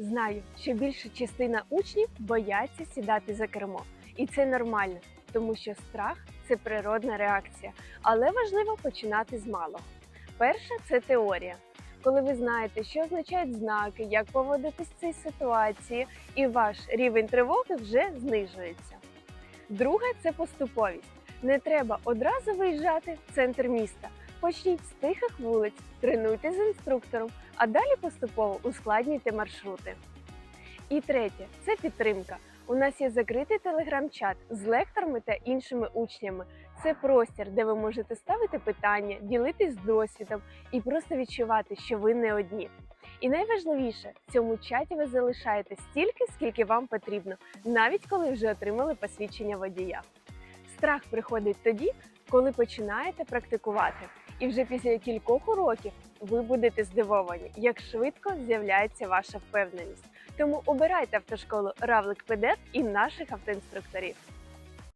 Знаю, що більша частина учнів бояться сідати за кермо, і це нормально, тому що страх це природна реакція, але важливо починати з малого. Перше це теорія. Коли ви знаєте, що означають знаки, як поводитись в цій ситуації, і ваш рівень тривоги вже знижується. Друге це поступовість. Не треба одразу виїжджати в центр міста. Почніть з тихих вулиць, тренуйте з інструктором, а далі поступово ускладнюйте маршрути. І третє це підтримка. У нас є закритий телеграм-чат з лекторами та іншими учнями. Це простір, де ви можете ставити питання, ділитись досвідом і просто відчувати, що ви не одні. І найважливіше, в цьому чаті ви залишаєте стільки, скільки вам потрібно, навіть коли вже отримали посвідчення водія. Страх приходить тоді, коли починаєте практикувати. І вже після кількох уроків ви будете здивовані, як швидко з'являється ваша впевненість. Тому обирайте автошколу Равлик ПД і наших автоінструкторів.